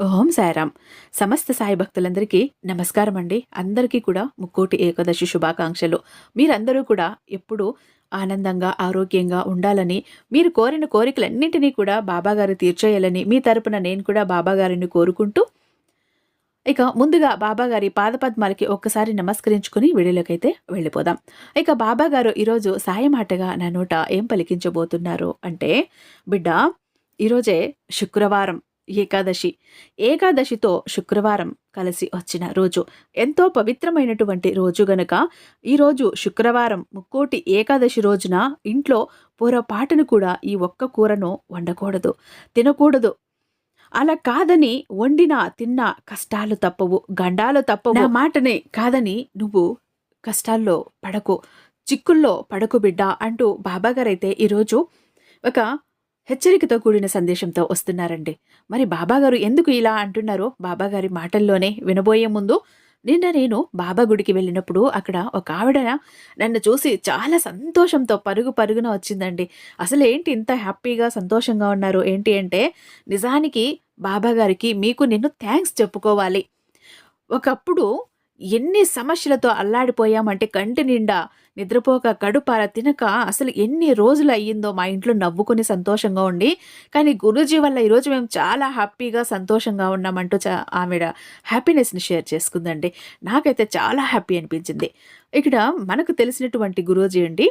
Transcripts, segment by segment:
ఓం సాయిరామ్. సమస్త సాయి భక్తులందరికీ నమస్కారం అండి అందరికీ కూడా ముక్కోటి ఏకాదశి శుభాకాంక్షలు. మీరందరూ కూడా ఎప్పుడూ ఆనందంగా ఆరోగ్యంగా ఉండాలని మీరు కోరిన కోరికలన్నింటినీ కూడా బాబాగారు తీర్చేయాలని మీ తరపున నేను కూడా బాబాగారిని కోరుకుంటూ ఇక ముందుగా బాబాగారి పాదపద్మాలకి ఒక్కసారి నమస్కరించుకుని వీడియోలోకైతే వెళ్ళిపోదాం. ఇక బాబాగారు ఈరోజు సాయమాటగా నా నోట ఏం పలికించబోతున్నారు అంటే బిడ్డ ఈరోజే శుక్రవారం. ఏకాదశి. ఏకాదశితో శుక్రవారం కలిసి వచ్చిన రోజు. ఎంతో పవిత్రమైనటువంటి రోజు గనక ఈరోజు శుక్రవారం ముక్కోటి ఏకాదశి రోజున ఇంట్లో పొరపాటును కూడా ఈ ఒక్క కూరను వండకూడదు. తినకూడదు. అలా కాదని వండినా తిన్నా కష్టాలు తప్పవు గండాలు తప్పవు. నా మాటనే కాదని నువ్వు కష్టాల్లో పడకు చిక్కుల్లో పడకు బిడ్డ అంటూ బాబాగారైతే ఈరోజు ఒక హెచ్చరికతో కూడిన సందేశంతో వస్తున్నారండి. మరి బాబాగారు ఎందుకు ఇలా అంటున్నారో బాబాగారి మాటల్లోనే వినబోయే ముందు నిన్న నేను బాబా గుడికి వెళ్ళినప్పుడు అక్కడ ఒక ఆవిడ నన్ను చూసి చాలా సంతోషంతో పరుగు పరుగున వచ్చిందండి. అసలు ఏంటి ఇంత హ్యాపీగా సంతోషంగా ఉన్నారు? ఏంటి అంటే నిజానికి బాబాగారికి మీకు నిన్ను థ్యాంక్స్ చెప్పుకోవాలి. ఒకప్పుడు ఎన్ని సమస్యలతో అల్లాడిపోయామంటే కంటి నిండా నిద్రపోక కడుపార తినక అసలు ఎన్ని రోజులు అయ్యిందో మా ఇంట్లో నవ్వుకుని సంతోషంగా ఉండి. కానీ గురూజీ వల్ల ఈరోజు మేము చాలా హ్యాపీగా సంతోషంగా ఉన్నామంటూ చా ఆవిడ హ్యాపీనెస్ని షేర్ చేసుకుందండి. నాకైతే చాలా హ్యాపీ అనిపించింది. ఇక్కడ మనకు తెలిసినటువంటి గురూజీ అండి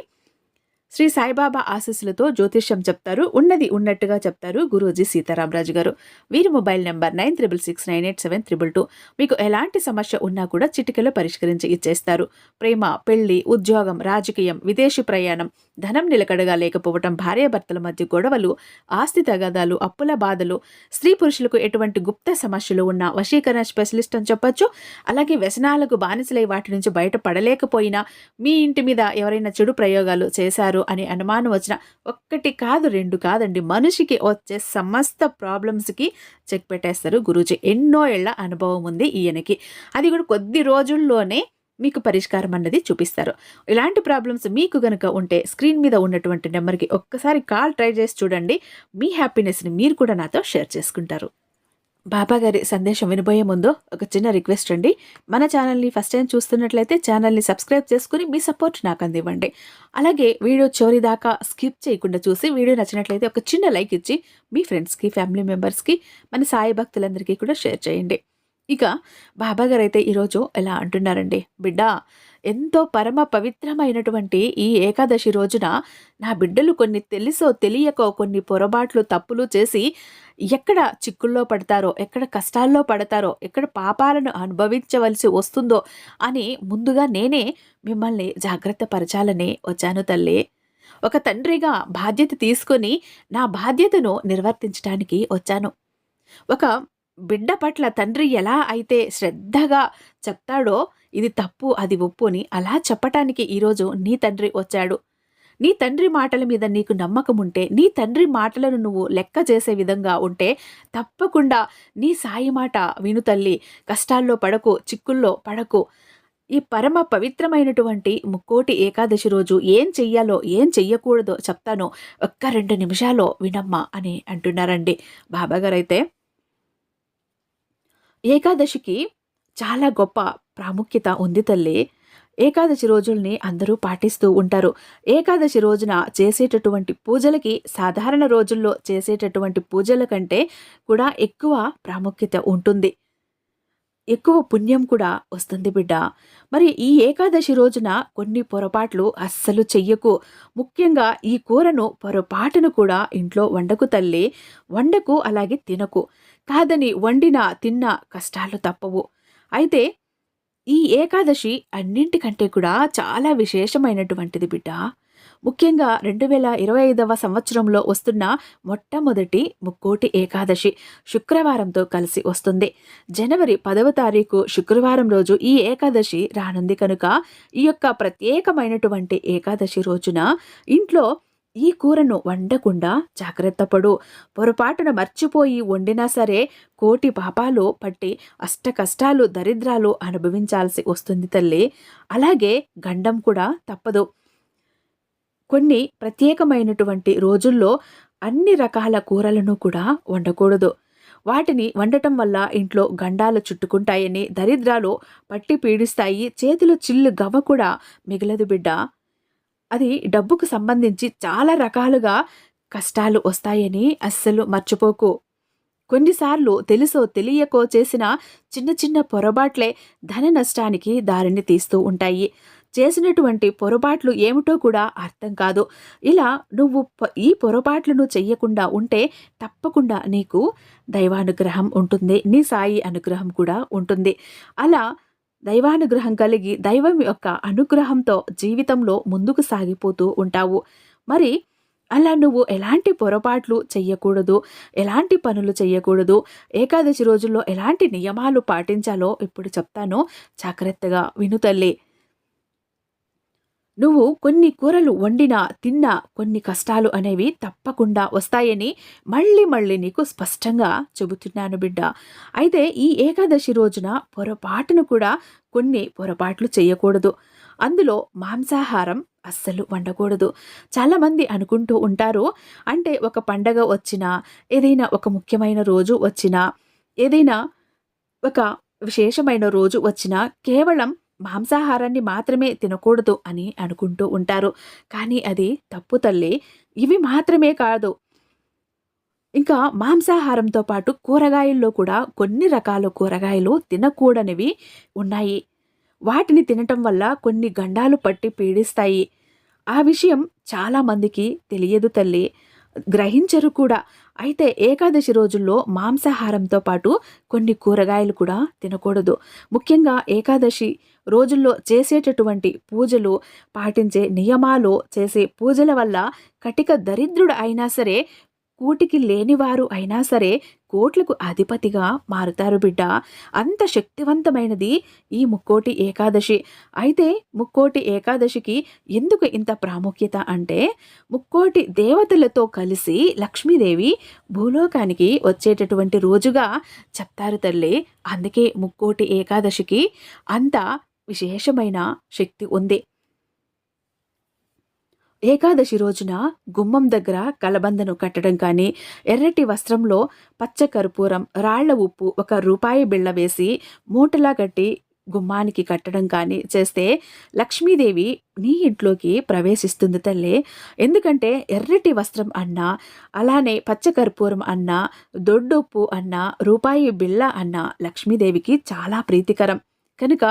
శ్రీ సాయిబాబా ఆశీస్సులతో జ్యోతిష్యం చెప్తారు ఉన్నది ఉన్నట్టుగా చెప్తారు గురూజీ సీతారామరాజు గారు. వీరి mobile number nine triple six nine eight seven triple two. మీకు ఎలాంటి సమస్య ఉన్నా కూడా చిటికలో పరిష్కరించి ఇచ్చేస్తారు. ప్రేమ పెళ్ళి ఉద్యోగం రాజకీయం విదేశీ ప్రయాణం ధనం నిలకడగా లేకపోవటం భార్యాభర్తల మధ్య గొడవలు ఆస్తి తగాదాలు అప్పుల బాధలు స్త్రీ పురుషులకు ఎటువంటి గుప్త సమస్యలు ఉన్న వశీకరణ స్పెషలిస్ట్ అని చెప్పొచ్చు. అలాగే వ్యసనాలకు బానిసలై వాటి నుంచి బయటపడలేకపోయినా మీ ఇంటి మీద ఎవరైనా చెడు ప్రయోగాలు చేశారు అని అనుమానం వచ్చిన ఒక్కటి కాదు రెండు కాదండి. మనిషికి వచ్చే సమస్త ప్రాబ్లమ్స్కి చెక్ పెట్టేస్తారు గురూజీ. ఎన్నో ఏళ్ళ అనుభవం ఉంది ఈయనకి. అది కూడా కొద్ది రోజుల్లోనే మీకు పరిష్కారం అన్నది చూపిస్తారు. ఇలాంటి ప్రాబ్లమ్స్ మీకు గనక ఉంటే స్క్రీన్ మీద ఉన్నటువంటి నెంబర్కి ఒక్కసారి కాల్ ట్రై చేసి చూడండి. మీ హ్యాపీనెస్ని మీరు కూడా నాతో షేర్ చేసుకుంటారు. బాబా గారి సందేశం వినబోయే ముందు ఒక చిన్న రిక్వెస్ట్ అండి. మన ఛానల్ని ఫస్ట్ టైం చూస్తున్నట్లయితే ఛానల్ని సబ్స్క్రైబ్ చేసుకుని మీ సపోర్ట్ నాకు అందివ్వండి. అలాగే వీడియో చివరి దాకా స్కిప్ చేయకుండా చూసి వీడియో నచ్చినట్లయితే ఒక చిన్న లైక్ ఇచ్చి మీ ఫ్రెండ్స్కి ఫ్యామిలీ మెంబర్స్కి మన సాయి భక్తులందరికీ కూడా షేర్ చేయండి. ఇక బాబా గారు అయితే ఈరోజు ఎలా అంటున్నారండి బిడ్డ ఎంతో పరమ పవిత్రమైనటువంటి ఈ ఏకాదశి రోజున నా బిడ్డలు కొన్ని తెలుసో తెలియకో కొన్ని పొరపాట్లు తప్పులు చేసి ఎక్కడ చిక్కుల్లో పడతారో ఎక్కడ కష్టాల్లో పడతారో ఎక్కడ పాపాలను అనుభవించవలసి వస్తుందో అని ముందుగా నేనే మిమ్మల్ని జాగ్రత్త పరచాలని వచ్చాను తల్లి. ఒక తండ్రిగా బాధ్యత తీసుకొని నా బాధ్యతను నిర్వర్తించడానికి వచ్చాను. ఒక బిడ్డ పట్ల తండ్రి ఎలా అయితే శ్రద్ధగా చెప్తాడో ఇది తప్పు అది ఒప్పు అని అలా చెప్పటానికి ఈరోజు నీ తండ్రి వచ్చాడు. నీ తండ్రి మాటల మీద నీకు నమ్మకం ఉంటే నీ తండ్రి మాటలను నువ్వు లెక్క చేసే విధంగా ఉంటే తప్పకుండా నీ సాయి మాట విను తల్లి. కష్టాల్లో పడకు చిక్కుల్లో పడకు. ఈ పరమ పవిత్రమైనటువంటి ముక్కోటి ఏకాదశి రోజు ఏం చెయ్యాలో ఏం చెయ్యకూడదో చెప్తాను. ఒక్క రెండు నిమిషాల్లో వినమ్మా అని అంటున్నారండి. బాబాగారైతే ఏకాదశికి చాలా గొప్ప ప్రాముఖ్యత ఉంది తల్లి. ఏకాదశి రోజుల్ని అందరూ పాటిస్తూ ఉంటారు. ఏకాదశి రోజున చేసేటటువంటి పూజలకి సాధారణ రోజుల్లో చేసేటటువంటి పూజల కంటే కూడా ఎక్కువ ప్రాముఖ్యత ఉంటుంది. ఎక్కువ పుణ్యం కూడా వస్తుంది బిడ్డ. మరి ఈ ఏకాదశి రోజున కొన్ని పొరపాట్లు అస్సలు చెయ్యకు. ముఖ్యంగా ఈ కూరను పొరపాటును కూడా ఇంట్లో వండకు తల్లి. వండకు అలాగే తినకు. కాదని వండినా తిన్నా కష్టాలు తప్పవు. అయితే ఈ ఏకాదశి అన్నింటికంటే కూడా చాలా విశేషమైనటువంటిది బిడ్డ. ముఖ్యంగా రెండు వేల ఇరవై ఐదవ సంవత్సరంలో వస్తున్న మొట్టమొదటి ముక్కోటి ఏకాదశి శుక్రవారంతో కలిసి వస్తుంది. జనవరి పదవ తారీఖు శుక్రవారం రోజు ఈ ఏకాదశి రానుంది కనుక ఈ యొక్క ప్రత్యేకమైనటువంటి ఏకాదశి రోజున ఇంట్లో ఈ కూరను వండకుండా జాగ్రత్త పడు. పొరపాటున మర్చిపోయి వండినా సరే కోటి పాపాలు పట్టి అష్ట కష్టాలు దరిద్రాలు అనుభవించాల్సి వస్తుంది తల్లి. అలాగే గండం కూడా తప్పదు. కొన్ని ప్రత్యేకమైనటువంటి రోజుల్లో అన్ని రకాల కూరలను కూడా వండకూడదు. వాటిని వండటం వల్ల ఇంట్లో గండాలు చుట్టుకుంటాయని దరిద్రాలు పట్టి పీడిస్తాయి చేతిలో చిల్లు గవ్వ కూడా మిగలదు బిడ్డ. అది డబ్బుకు సంబంధించి చాలా రకాలుగా కష్టాలు వస్తాయని అస్సలు మర్చిపోకు. కొన్నిసార్లు తెలుసో తెలియకో చేసిన చిన్న చిన్న పొరపాట్లే ధన నష్టానికి దారిని తీస్తూ ఉంటాయి. చేసినటువంటి పొరపాట్లు ఏమిటో కూడా అర్థం కాదు. ఇలా నువ్వు ఈ పొరపాట్లను చెయ్యకుండా ఉంటే తప్పకుండా నీకు దైవానుగ్రహం ఉంటుంది. నీ సాయి అనుగ్రహం కూడా ఉంటుంది. అలా దైవానుగ్రహం కలిగి దైవం యొక్క అనుగ్రహంతో జీవితంలో ముందుకు సాగిపోతూ ఉంటావు. మరి అలా నువ్వు ఎలాంటి పొరపాట్లు చెయ్యకూడదు? ఎలాంటి పనులు చెయ్యకూడదు? ఏకాదశి రోజుల్లో ఎలాంటి నియమాలు పాటించాలో ఇప్పుడు చెప్తాను. జాగ్రత్తగా వినుతల్లి నువ్వు కొన్ని కూరలు వండినా తిన్నా కొన్ని కష్టాలు అనేవి తప్పకుండా వస్తాయని మళ్ళీ మళ్ళీ నీకు స్పష్టంగా చెబుతున్నాను బిడ్డ. అయితే ఈ ఏకాదశి రోజున పొరపాటును కూడా కొన్ని పొరపాట్లు చేయకూడదు. అందులో మాంసాహారం అస్సలు వండకూడదు. చాలామంది అనుకుంటూ ఉంటారు అంటే ఒక పండగ వచ్చినా ఏదైనా ఒక ముఖ్యమైన రోజు వచ్చినా ఏదైనా ఒక విశేషమైన రోజు వచ్చినా కేవలం మాంసాహారాన్ని మాత్రమే తినకూడదు అని అనుకుంటూ ఉంటారు. కానీ అది తప్పు తల్లి. ఇవి మాత్రమే కాదు. ఇంకా మాంసాహారంతో పాటు కూరగాయల్లో కూడా కొన్ని రకాల కూరగాయలు తినకూడనివి ఉన్నాయి. వాటిని తినటం వల్ల కొన్ని గండాలు పట్టి పీడిస్తాయి. ఆ విషయం చాలామందికి తెలియదు తల్లి. గ్రహించరు కూడా. అయితే ఏకాదశి రోజుల్లో మాంసాహారంతో పాటు కొన్ని కూరగాయలు కూడా తినకూడదు. ముఖ్యంగా ఏకాదశి రోజుల్లో చేసేటటువంటి పూజలు పాటించే నియమాలు చేసే పూజల వల్ల కటిక దరిద్రుడు అయినా సరే కూటికి లేనివారు అయినా సరే కోట్లకు అధిపతిగా మారుతారు బిడ్డ. అంత శక్తివంతమైనది ఈ ముక్కోటి ఏకాదశి. అయితే ముక్కోటి ఏకాదశికి ఎందుకు ఇంత ప్రాముఖ్యత అంటే ముక్కోటి దేవతలతో కలిసి లక్ష్మీదేవి భూలోకానికి వచ్చేటటువంటి రోజుగా చెప్తారు తల్లి. అందుకే ముక్కోటి ఏకాదశికి అంత విశేషమైన శక్తి ఉంది. ఏకాదశి రోజున గుమ్మం దగ్గర కలబందను కట్టడం కానీ ఎర్రటి వస్త్రంలో పచ్చ కర్పూరం రాళ్ళ ఉప్పు ఒక రూపాయి బిళ్ళ వేసి మూటలా కట్టి గుమ్మానికి కట్టడం కానీ చేస్తే లక్ష్మీదేవి నీ ఇంట్లోకి ప్రవేశిస్తుంది తల్లి. ఎందుకంటే ఎర్రటి వస్త్రం అన్నా అలానే పచ్చ కర్పూరం అన్నా దొడ్డుప్పు అన్నా రూపాయి బిళ్ళ అన్నా లక్ష్మీదేవికి చాలా ప్రీతికరం. కనుక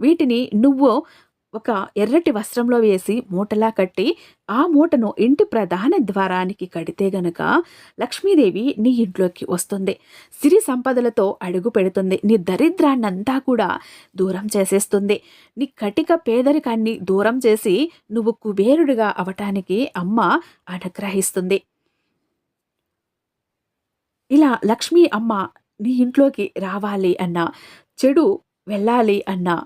వీటిని నువ్వు ఒక ఎర్రటి వస్త్రంలో వేసి మూటలా కట్టి ఆ మూటను ఇంటి ప్రధాన ద్వారానికి కడితే గనక లక్ష్మీదేవి నీ ఇంట్లోకి వస్తుంది. సిరి సంపదలతో అడుగు పెడుతుంది. నీ దరిద్రాన్నంతా కూడా దూరం చేసేస్తుంది. నీ కటిక పేదరికాన్ని దూరం చేసి నువ్వు కుబేరుడిగా అవటానికి అమ్మ అనుగ్రహిస్తుంది. ఇలా లక్ష్మీ అమ్మ నీ ఇంట్లోకి రావాలి అన్న చెడు వెళ్ళాలి అన్నా.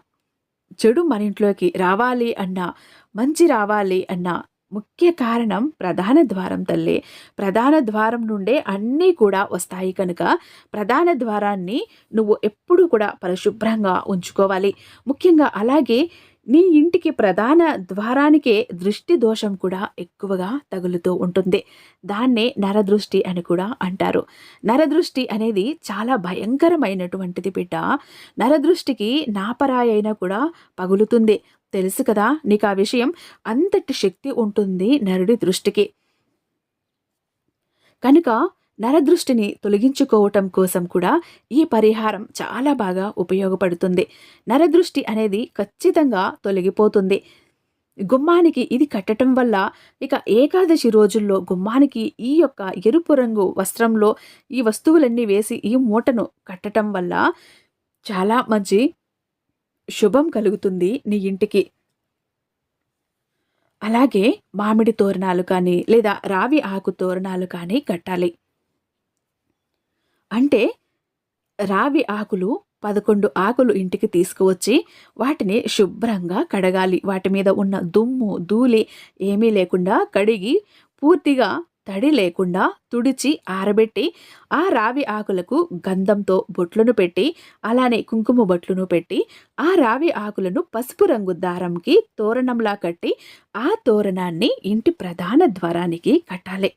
చెడు మన ఇంట్లోకి రావాలి అన్నా. మంచి రావాలి అన్నా. ముఖ్య కారణం ప్రధాన ద్వారం తల్లి. ప్రధాన ద్వారం నుండే అన్నీ కూడా వస్తాయి కనుక ప్రధాన ద్వారాన్ని నువ్వు ఎప్పుడూ కూడా పరిశుభ్రంగా ఉంచుకోవాలి. ముఖ్యంగా అలాగే నీ ఇంటికి ప్రధాన ద్వారానికే దృష్టి దోషం కూడా ఎక్కువగా తగులుతూ ఉంటుంది. దాన్నే నరదృష్టి అని కూడా అంటారు. నరదృష్టి అనేది చాలా భయంకరమైనటువంటిది బిడ్డ. నరదృష్టికి నాపరాయి అయినా కూడా పగులుతుంది. తెలుసు కదా నీకు ఆ విషయం? అంతటి శక్తి ఉంటుంది నరుడి దృష్టికి. కనుక నరదృష్టిని తొలగించుకోవటం కోసం కూడా ఈ పరిహారం చాలా బాగా ఉపయోగపడుతుంది. నరదృష్టి అనేది ఖచ్చితంగా తొలగిపోతుంది. గుమ్మానికి ఇది కట్టడం వల్ల ఇక ఏకాదశి రోజుల్లో గుమ్మానికి ఈ యొక్క ఎరుపు రంగు వస్త్రంలో ఈ వస్తువులన్నీ వేసి ఈ మూటను కట్టడం వల్ల చాలా మంచి శుభం కలుగుతుంది నీ ఇంటికి. అలాగే మామిడి తోరణాలు కానీ లేదా రావి ఆకు తోరణాలు కానీ కట్టాలి. అంటే రావి ఆకులు పదకొండు ఆకులు ఇంటికి తీసుకువచ్చి వాటిని శుభ్రంగా కడగాలి. వాటి మీద ఉన్న దుమ్ము ధూళి ఏమీ లేకుండా కడిగి పూర్తిగా తడి లేకుండా తుడిచి ఆరబెట్టి ఆ రావి ఆకులకు గంధంతో బొట్లను పెట్టి అలానే కుంకుమ బొట్లను పెట్టి ఆ రావి ఆకులను పసుపు రంగు దారంకి తోరణంలా కట్టి ఆ తోరణాన్ని ఇంటి ప్రధాన ద్వారానికి కట్టాలి.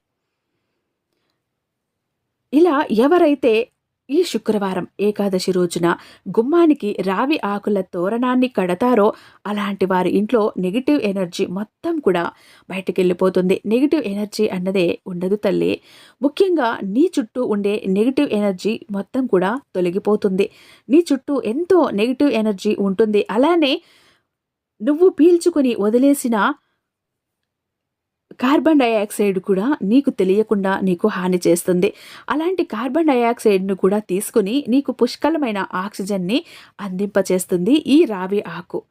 ఇలా ఎవరైతే ఈ శుక్రవారం ఏకాదశి రోజున గుమ్మానికి రావి ఆకుల తోరణాన్ని కడతారో అలాంటి వారి ఇంట్లో నెగిటివ్ ఎనర్జీ మొత్తం కూడా బయటికి వెళ్ళిపోతుంది నెగిటివ్ ఎనర్జీ అన్నదే ఉండదు తల్లి. ముఖ్యంగా నీ చుట్టూ ఉండే నెగిటివ్ ఎనర్జీ మొత్తం కూడా తొలగిపోతుంది. నీ చుట్టూ ఎంతో నెగిటివ్ ఎనర్జీ ఉంటుంది. అలానే నువ్వు పీల్చుకుని వదిలేసిన కార్బన్ డైఆక్సైడ్ కూడా నీకు తెలియకుండా నీకు హాని చేస్తుంది. అలాంటి కార్బన్ డైఆక్సైడ్ను కూడా తీసుకుని నీకు పుష్కలమైన ఆక్సిజన్ని అందింపచేస్తుంది ఈ రావి ఆకు.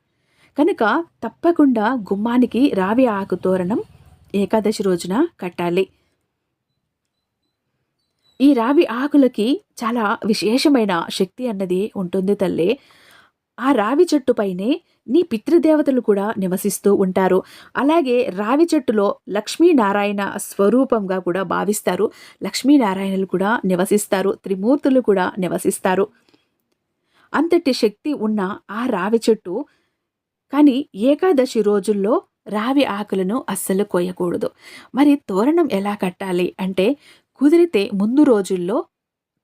కనుక తప్పకుండా గుమ్మానికి రావి ఆకు తోరణం ఏకాదశి రోజున కట్టాలి. ఈ రావి ఆకులకి చాలా విశేషమైన శక్తి అన్నది ఉంటుంది తల్లి. ఆ రావి చెట్టుపైనే నీ పితృదేవతలు కూడా నివసిస్తూ ఉంటారు. అలాగే రావి చెట్టులో లక్ష్మీనారాయణ స్వరూపంగా కూడా భావిస్తారు. లక్ష్మీనారాయణలు కూడా నివసిస్తారు. త్రిమూర్తులు కూడా నివసిస్తారు. అంతటి శక్తి ఉన్న ఆ రావి చెట్టు కానీ ఏకాదశి రోజుల్లో రావి ఆకులను అస్సలు కోయకూడదు. మరి తోరణం ఎలా కట్టాలి అంటే కుదిరితే ముందు రోజుల్లో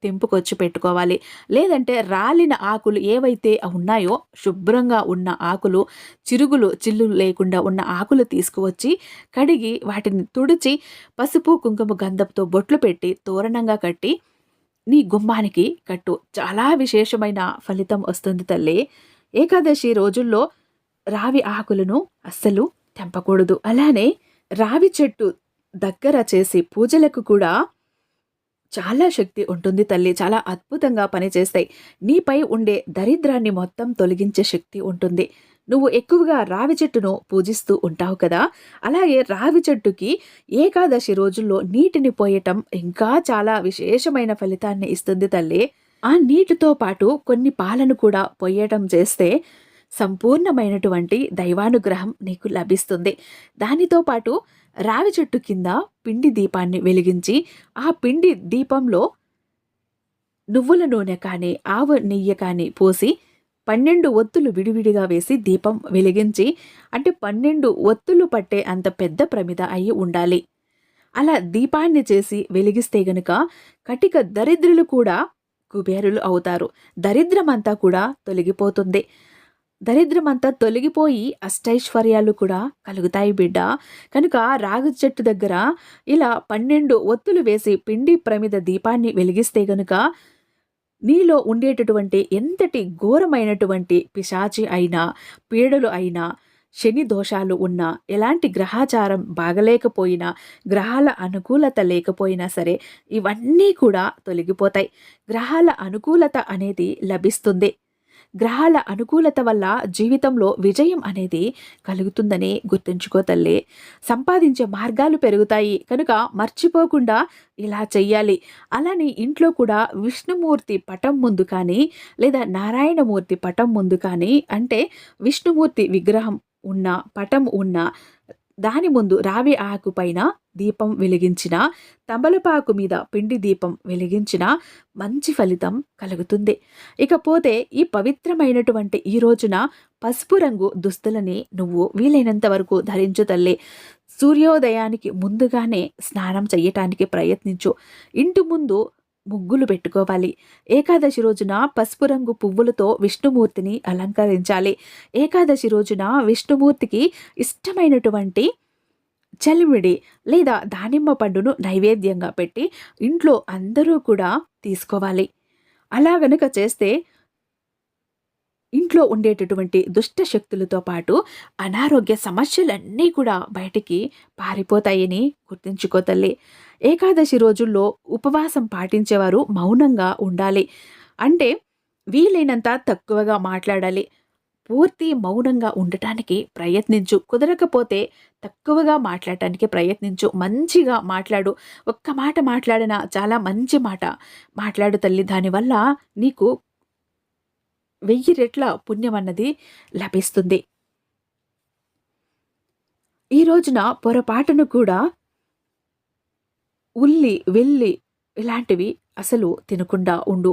తెంపుకొచ్చి పెట్టుకోవాలి. లేదంటే రాలిన ఆకులు ఏవైతే ఉన్నాయో శుభ్రంగా ఉన్న ఆకులు చిరుగులు చిల్లులు లేకుండా ఉన్న ఆకులు తీసుకువచ్చి కడిగి వాటిని తుడిచి పసుపు కుంకుమ గంధంతో బొట్లు పెట్టి తోరణంగా కట్టి నీ గుమ్మానికి కట్టు. చాలా విశేషమైన ఫలితం వస్తుంది తల్లి. ఏకాదశి రోజుల్లో రావి ఆకులను అస్సలు తెంపకూడదు. అలానే రావి చెట్టు దగ్గర చేసి పూజలకు కూడా చాలా శక్తి ఉంటుంది తల్లి. చాలా అద్భుతంగా పనిచేస్తాయి నీపై ఉండే దరిద్రాన్ని మొత్తం తొలగించే శక్తి ఉంటుంది. నువ్వు ఎక్కువగా రావి చెట్టును పూజిస్తూ ఉంటావు కదా? అలాగే రావి చెట్టుకి ఏకాదశి రోజుల్లో నీటిని పోయటం ఇంకా చాలా విశేషమైన ఫలితాన్ని ఇస్తుంది తల్లి. ఆ నీటితో పాటు కొన్ని పాలను కూడా పోయటం చేస్తే సంపూర్ణమైనటువంటి దైవానుగ్రహం నీకు లభిస్తుంది. దానితో పాటు రావి చెట్టు కింద పిండి దీపాన్ని వెలిగించి ఆ పిండి దీపంలో నువ్వుల నూనె కానీ ఆవు నెయ్యి కానీ పోసి పన్నెండు ఒత్తులు విడివిడిగా వేసి దీపం వెలిగించి అంటే పన్నెండు ఒత్తులు పట్టే అంత పెద్ద ప్రమిద అయి ఉండాలి. అలా దీపాన్ని చేసి వెలిగిస్తే గనుక కటిక దరిద్రులు కూడా కుబేరులు అవుతారు. దరిద్రమంతా కూడా తొలగిపోతుంది. దరిద్రమంతా తొలగిపోయి అష్టైశ్వర్యాలు కూడా కలుగుతాయి బిడ్డ. కనుక రాగు చెట్టు దగ్గర ఇలా పన్నెండు ఒత్తులు వేసి పిండి ప్రమిద దీపాన్ని వెలిగిస్తే గనుక నీలో ఉండేటటువంటి ఎంతటి ఘోరమైనటువంటి పిశాచి అయినా పీడలు అయినా శని దోషాలు ఉన్నా ఎలాంటి గ్రహాచారం బాగలేకపోయినా గ్రహాల అనుకూలత లేకపోయినా సరే ఇవన్నీ కూడా తొలగిపోతాయి. గ్రహాల అనుకూలత అనేది లభిస్తుంది. గ్రహాల అనుకూలత వల్ల జీవితంలో విజయం అనేది కలుగుతుందని గుర్తుంచుకో తల్లి. సంపాదించే మార్గాలు పెరుగుతాయి. కనుక మర్చిపోకుండా ఇలా చెయ్యాలి. అలానే ఇంట్లో కూడా విష్ణుమూర్తి పటం ముందు కానీ లేదా నారాయణమూర్తి పటం ముందు కానీ అంటే విష్ణుమూర్తి విగ్రహం ఉన్న పటం ఉన్న దాని ముందు రావి ఆకు పైన దీపం వెలిగించిన తమలపాకు మీద పిండి దీపం వెలిగించిన మంచి ఫలితం కలుగుతుంది. ఇకపోతే ఈ పవిత్రమైనటువంటి ఈ రోజున పసుపు రంగు దుస్తులని నువ్వు వీలైనంత వరకు ధరించు తల్లి. సూర్యోదయానికి ముందుగానే స్నానం చేయటానికి ప్రయత్నించు. ఇంటి ముందు ముగ్గులు పెట్టుకోవాలి. ఏకాదశి రోజున పసుపు రంగు పువ్వులతో విష్ణుమూర్తిని అలంకరించాలి. ఏకాదశి రోజున విష్ణుమూర్తికి ఇష్టమైనటువంటి చలిమిడి లేదా దానిమ్మ పండును నైవేద్యంగా పెట్టి ఇంట్లో అందరూ కూడా తీసుకోవాలి. అలా గనుక చేస్తే ఇంట్లో ఉండేటటువంటి దుష్ట శక్తులతో పాటు అనారోగ్య సమస్యలన్నీ కూడా బయటికి పారిపోతాయని గుర్తుంచుకో తల్లి. ఏకాదశి రోజుల్లో ఉపవాసం పాటించేవారు మౌనంగా ఉండాలి. అంటే వీలైనంత తక్కువగా మాట్లాడాలి. పూర్తి మౌనంగా ఉండటానికి ప్రయత్నించు. కుదరకపోతే తక్కువగా మాట్లాడటానికి ప్రయత్నించు. మంచిగా మాట్లాడు. ఒక్క మాట మాట్లాడినా చాలా మంచి మాట మాట్లాడు తల్లి. దానివల్ల నీకు వెయ్యి రెట్ల పుణ్యమన్నది లభిస్తుంది. ఈ రోజున పొరపాటును కూడా ఉల్లి వెల్లి ఇలాంటివి అసలు తినకుండా ఉండు.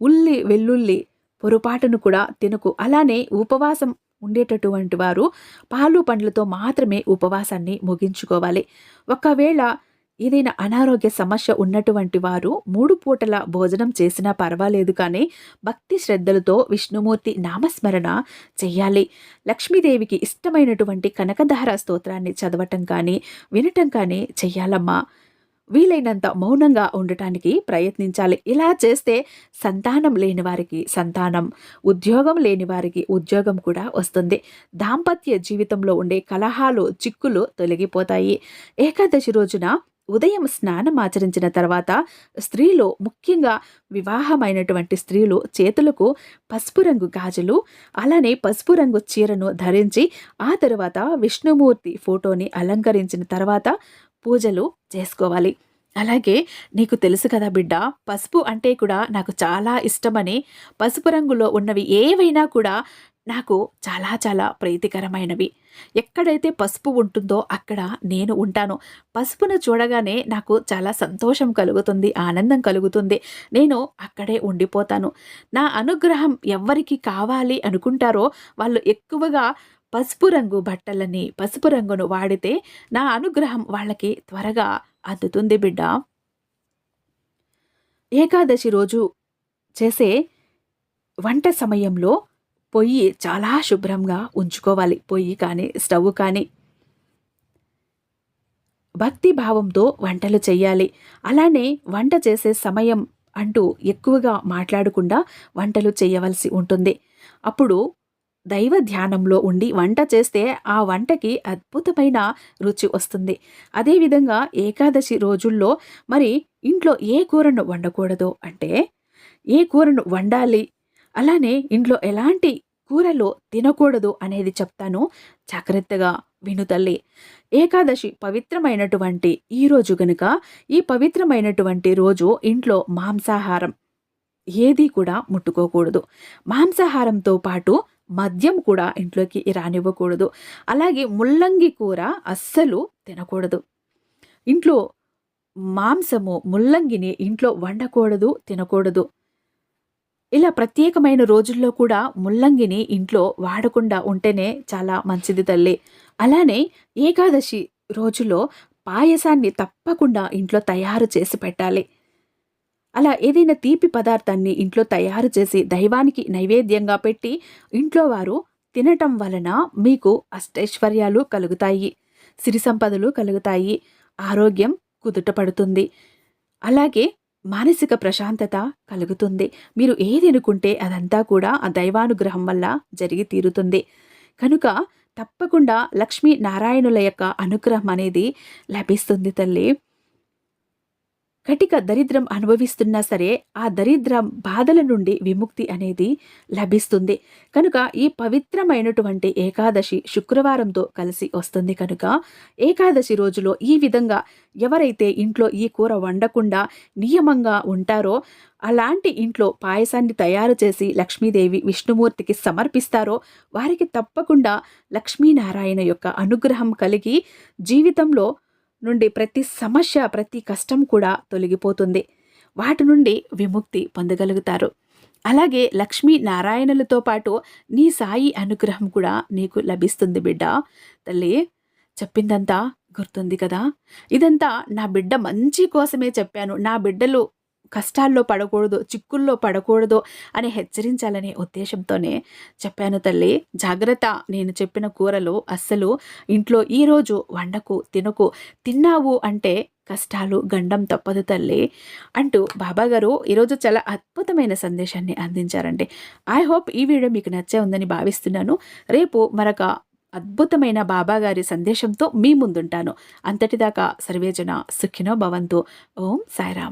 ఉల్లి వెల్లుల్లి పొరపాటును కూడా తినకు. అలానే ఉపవాసం ఉండేటటువంటి వారు పాలు పండ్లతో మాత్రమే ఉపవాసాన్ని ముగించుకోవాలి. ఒకవేళ ఏదైనా అనారోగ్య సమస్య ఉన్నటువంటి వారు మూడు పూటల భోజనం చేసినా పర్వాలేదు కానీ భక్తి శ్రద్ధలతో విష్ణుమూర్తి నామస్మరణ చెయ్యాలి. లక్ష్మీదేవికి ఇష్టమైనటువంటి కనకధార స్తోత్రాన్ని చదవటం కానీ వినటం కానీ చెయ్యాలమ్మా. వీలైనంత మౌనంగా ఉండటానికి ప్రయత్నించాలి. ఇలా చేస్తే సంతానం లేని వారికి సంతానం ఉద్యోగం లేని వారికి ఉద్యోగం కూడా వస్తుంది. దాంపత్య జీవితంలో ఉండే కలహాలు చిక్కులు తొలగిపోతాయి. ఏకాదశి రోజున ఉదయం స్నానం ఆచరించిన తర్వాత స్త్రీలు ముఖ్యంగా వివాహమైనటువంటి స్త్రీలు చేతులకు పసుపు రంగు గాజులు అలానే పసుపు రంగు చీరను ధరించి ఆ తరువాత విష్ణుమూర్తి ఫోటోని అలంకరించిన తర్వాత పూజలు చేసుకోవాలి. అలాగే నీకు తెలుసు కదా బిడ్డ పసుపు అంటే కూడా నాకు చాలా ఇష్టమని పసుపు రంగులో ఉన్నవి ఏవైనా కూడా నాకు చాలా చాలా ప్రీతికరమైనవి. ఎక్కడైతే పసుపు ఉంటుందో అక్కడ నేను ఉంటాను. పసుపును చూడగానే నాకు చాలా సంతోషం కలుగుతుంది ఆనందం కలుగుతుంది. నేను అక్కడే ఉండిపోతాను. నా అనుగ్రహం ఎవరికి కావాలి అనుకుంటారో వాళ్ళు ఎక్కువగా పసుపు రంగు బట్టలని పసుపు రంగును వాడితే నా అనుగ్రహం వాళ్ళకి త్వరగా అందుతుంది బిడ్డ. ఏకాదశి రోజు చేసే వంట సమయంలో పొయ్యి చాలా శుభ్రంగా ఉంచుకోవాలి. పొయ్యి కానీ స్టవ్ కానీ. భక్తి భావంతో వంటలు చేయాలి అలానే వంట చేసే సమయం అంటూ ఎక్కువగా మాట్లాడకుండా వంటలు చేయవలసి ఉంటుంది. అప్పుడు దైవ ధ్యానంలో ఉండి వంట చేస్తే ఆ వంటకి అద్భుతమైన రుచి వస్తుంది. అదేవిధంగా ఏకాదశి రోజుల్లో మరి ఇంట్లో ఏ కూరను వండకూడదు అంటే ఏ కూరను వండాలి అలానే ఇంట్లో ఎలాంటి కూరలో తినకూడదు అనేది చెప్తాను. జాగ్రత్తగా విను తల్లి. ఏకాదశి పవిత్రమైనటువంటి ఈ రోజు గనుక ఈ పవిత్రమైనటువంటి రోజు ఇంట్లో మాంసాహారం ఏది కూడా ముట్టుకోకూడదు. మాంసాహారంతో పాటు మద్యం కూడా ఇంట్లోకి రానివ్వకూడదు. అలాగే ముల్లంగి కూర అస్సలు తినకూడదు. ఇంట్లో మాంసము ముల్లంగిని ఇంట్లో వండకూడదు తినకూడదు. ఇలా ప్రత్యేకమైన రోజుల్లో కూడా ముల్లంగిని ఇంట్లో వాడకుండా ఉంటేనే చాలా మంచిది తల్లి. అలానే ఏకాదశి రోజులో పాయసాన్ని తప్పకుండా ఇంట్లో తయారు చేసి పెట్టాలి. అలా ఏదైనా తీపి పదార్థాన్ని ఇంట్లో తయారు చేసి దైవానికి నైవేద్యంగా పెట్టి ఇంట్లో వారు తినటం వలన మీకు అష్టైశ్వర్యాలు కలుగుతాయి సిరి సంపదలు కలుగుతాయి ఆరోగ్యం కుదుటపడుతుంది అలాగే మానసిక ప్రశాంతత కలుగుతుంది. మీరు ఏది అనుకుంటే అదంతా కూడా ఆ దైవానుగ్రహం వల్ల జరిగి తీరుతుంది. కనుక తప్పకుండా లక్ష్మీ నారాయణుల యొక్క అనుగ్రహం అనేది లభిస్తుంది తల్లి. కటిక దరిద్రం అనుభవిస్తున్నా సరే ఆ దరిద్రం బాధల నుండి విముక్తి అనేది లభిస్తుంది. కనుక ఈ పవిత్రమైనటువంటి ఏకాదశి శుక్రవారంతో కలిసి వస్తుంది కనుక ఏకాదశి రోజులో ఈ విధంగా ఎవరైతే ఇంట్లో ఈ కూర వండకుండా నియమంగా ఉంటారో అలాంటి ఇంట్లో పాయసాన్ని తయారు చేసి లక్ష్మీదేవి విష్ణుమూర్తికి సమర్పిస్తారో వారికి తప్పకుండా లక్ష్మీనారాయణ యొక్క అనుగ్రహం కలిగి జీవితంలో నుండి ప్రతి సమస్య ప్రతి కష్టం కూడా తొలగిపోతుంది. వాటి నుండి విముక్తి పొందగలుగుతారు. అలాగే లక్ష్మీ నారాయణులతో పాటు నీ సాయి అనుగ్రహం కూడా నీకు లభిస్తుంది బిడ్డ. తల్లి చెప్పిందంతా గుర్తుంది కదా? ఇదంతా నా బిడ్డ మంచి కోసమే చెప్పాను. నా బిడ్డలు కష్టాల్లో పడకూడదు చిక్కుల్లో పడకూడదు అని హెచ్చరించాలనే ఉద్దేశంతోనే చెప్పాను తల్లి. జాగ్రత్త నేను చెప్పిన కూరలు అస్సలు ఇంట్లో ఈరోజు వండకు తినకు తిన్నావు అంటే కష్టాలు గండం తప్పదు తల్లి అంటూ బాబాగారు ఈరోజు చాలా అద్భుతమైన సందేశాన్ని అందించారండి. ఐ హోప్ ఈ వీడియో మీకు నచ్చే ఉందని భావిస్తున్నాను. రేపు మరొక అద్భుతమైన బాబాగారి సందేశంతో మీ ముందుంటాను. అంతటిదాకా సర్వేజన సుఖినో భవంతు. ఓం సాయిరామ్.